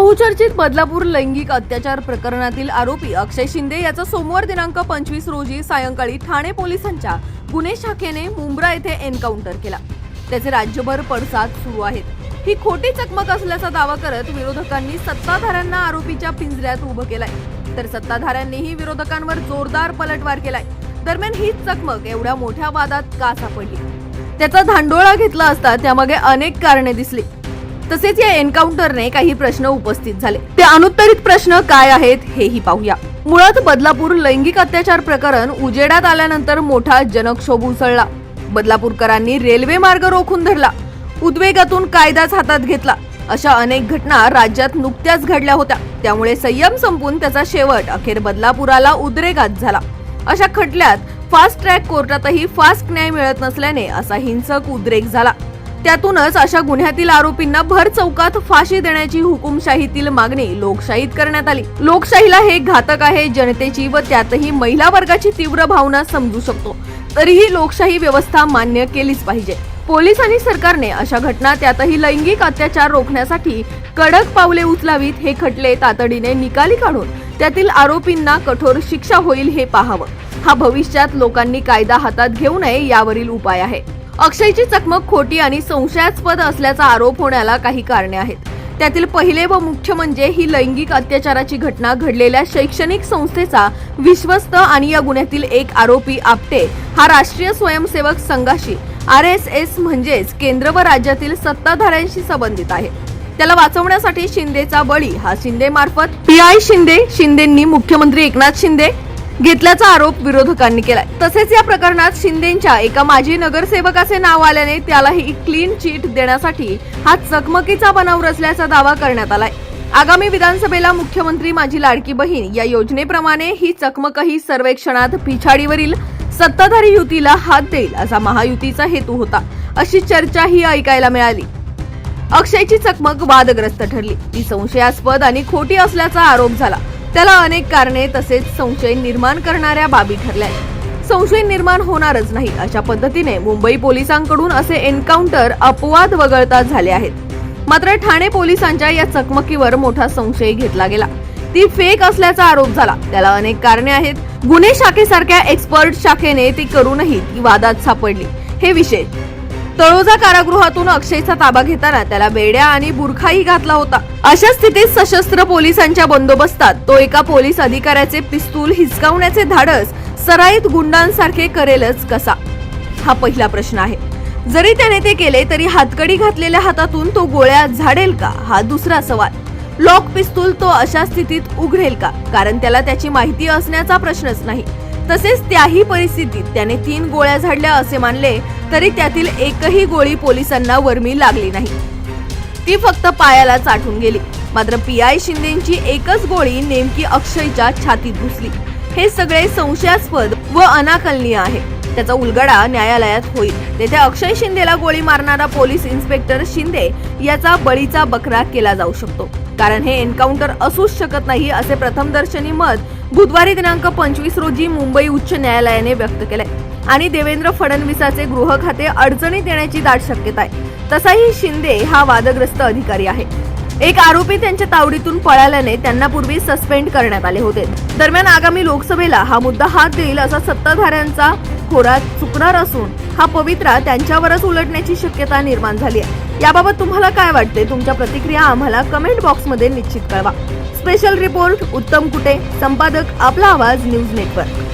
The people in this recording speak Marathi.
बहुचर्चित बदलापूर लैंगिक अत्याचार प्रकरणातील आरोपी अक्षय शिंदे याचा सोमवार दिनांक पंचवीस रोजी सायंकाळी ठाणे पोलिसांच्या गुन्हे शाखेने मुंब्रा येथे एन्काउंटर केला. त्याचे राज्यभर पडसाद सुरू आहेत. ही खोटी चकमक असल्याचा दावा करत विरोधकांनी सत्ताधाऱ्यांना आरोपीच्या पिंजऱ्यात उभं केलाय. तर सत्ताधाऱ्यांनीही विरोधकांवर जोरदार पलटवार केलाय. दरम्यान ही चकमक एवढ्या मोठ्या वादात का सापडली? त्याचा धांडोळा घेतला असता त्यामागे अनेक कारणे दिसली. तसेच या एन्काउंटरने काही प्रश्न उपस्थित झाले. ते अनुत्तरित प्रश्न काय आहेत हेही पाहूया. मुळात बदलापूर लैंगिक अत्याचार प्रकरण उजेडात आल्यानंतर मोठा जनक्षोभ उसळला. बदलापूरकरांनी रेल्वे मार्ग रोखून धरला. उद्वेगातून कायदाच हातात घेतला. अशा अनेक घटना राज्यात नुकत्याच घडल्या होत्या. त्यामुळे संयम संपून त्याचा शेवट अखेर बदलापुराला उद्रेकात झाला. अशा खटल्यात फास्ट ट्रॅक कोर्टातही फास्ट न्याय मिळत नसल्याने असा हिंसक उद्रेक झाला. त्यातूनच अशा गुन्ह्यातील आरोपींना भर चौकात फाशी देण्याची हुकुमशाहीतील मागणी लोकशाहीत करण्यात आली. लोकशाहीला हे घातक आहे जनतेची व त्यातही महिला वर्गाची तीव्र भावना समजू शकतो. तरीही लोकशाही व्यवस्था मान्य केलीच पाहिजे. पोलीस आणि सरकारने अशा घटना त्यातही लैंगिक अत्याचार रोखण्यासाठी कडक पावले उचलावीत हे खटले तातडीने निकाली काढून त्यातील आरोपींना कठोर शिक्षा होईल हे पाहावं. हा भविष्यात लोकांनी कायदा हातात घेऊ नये यावरील उपाय आहे. अक्षयची चकमक खोटी आणि संशयास्पद असल्याचा आरोप होण्याला काही कारणे आहेत. त्यातील पहिले व मुख्य म्हणजे ही लैंगिक अत्याचाराची घटना घडलेल्या शैक्षणिक संस्थेचा विश्वस्त आणि या गुन्ह्यातील एक आरोपी आपटे हा राष्ट्रीय स्वयंसेवक संघाशी आर एस एस म्हणजेच केंद्र व राज्यातील सत्ताधाऱ्यांशी संबंधित आहे. त्याला वाचवण्यासाठी शिंदेचा बळी हा शिंदे मार्फत पी आय शिंदे शिंदेंनी मुख्यमंत्री एकनाथ शिंदे घेतल्याचा आरोप विरोधकांनी केलाय. तसेच या प्रकरणात शिंदेच्या एका माजी नगरसेवकाचे नाव आल्याने त्यालाही क्लीन चीट देण्यासाठी हा चकमकीचा बनाव रचल्याचा दावा करण्यात आलाय. आगामी विधानसभेला मुख्यमंत्री माझी लाडकी बहीण या योजनेप्रमाणे ही चकमकही सर्वेक्षणात पिछाडीवरील सत्ताधारी युतीला हात देईल असा महायुतीचा हेतू होता. अशी चर्चाही ऐकायला मिळाली. अक्षयची चकमक वादग्रस्त ठरली. ती संशयास्पद आणि खोटी असल्याचा आरोप झाला. त्याला अनेक कारणे तसेच संशय निर्माण करणाऱ्या बाबी ठरल्या संशय निर्माण होणारच नाही अशा पद्धतीने मुंबई पोलिसांकडून असे एन्काउंटर अपवाद वगळता झाले आहेत. मात्र ठाणे पोलिसांच्या या चकमकीवर मोठा संशय घेतला गेला. ती फेक असल्याचा आरोप झाला. त्याला अनेक कारणे आहेत. गुन्हे शाखेसारख्या एक्सपर्ट शाखेने ती करूनही ती वादात सापडली. हे विषय तळोजा कारागृहातून अक्षयचा ताबा घेताना त्याला बेड्या आणि बुरखाही घातला होता. अशा स्थितीत सशस्त्र पोलिसांच्या बंदोबस्तात तो एका पोलीस अधिकाऱ्याचे पिस्तूल हिसकावण्याचे धाडस सराईत गुंडांसारखे करेलच कसा? हा पहिला प्रश्न आहे. जरी त्याने ते केले तरी हातकडी घातलेल्या हातातून तो गोळ्या झाडेल का? हा दुसरा सवाल. लॉक पिस्तूल तो अशा स्थितीत उघडेल का? कारण त्याला त्याची माहिती असण्याचा प्रश्नच नाही. तसेच त्याही परिस्थितीत त्याने तीन गोळ्या झाडल्या असे मानले तरी त्यातील एकही गोळी पोलिसांना वर्मी लागली नाही. ती फक्त पायाला चाटून गेली. मात्र पी आय शिंदेची एकच गोळी नेमकी अक्षयच्या छातीत घुसली. हे सगळे संशयास्पद व अनाकलनीय आहे. त्याचा उलगडा न्यायालयात होईल. तेथे अक्षय शिंदेला गोळी मारणारा पोलीस इन्स्पेक्टर शिंदे याचा बळीचा बकरा केला जाऊ शकतो. कारण हे एन्काउंटर असूच शकत नाही असे प्रथमदर्शनी मत बुधवारी दिनांक पंचवीस रोजी मुंबई उच्च न्यायालयाने व्यक्त केले आणि देवेंद्र फडणवीसाचे गृह खाते अडचणीत येण्याची दाट शक्यता आहे. तसाही शिंदे हा वादग्रस्त अधिकारी आहे. एक आरोपी त्यांच्या तावडीतून पळाल्याने त्यांना पूर्वी सस्पेंड करण्यात आले होते. दरम्यान आगामी लोकसभेला हा मुद्दा हात देईल असा सत्ताधाऱ्यांचा खोरा चुकणार असून हा पवित्रा त्यांच्यावरच उलटण्याची शक्यता निर्माण झाली आहे. याबाबत तुम्हाला काय वाटते? तुमच्या प्रतिक्रिया आम्हाला कमेंट बॉक्समध्ये निश्चित कळवा. स्पेशल रिपोर्ट उत्तम कुटे संपादक आपला आवाज न्यूज नेटवर्क.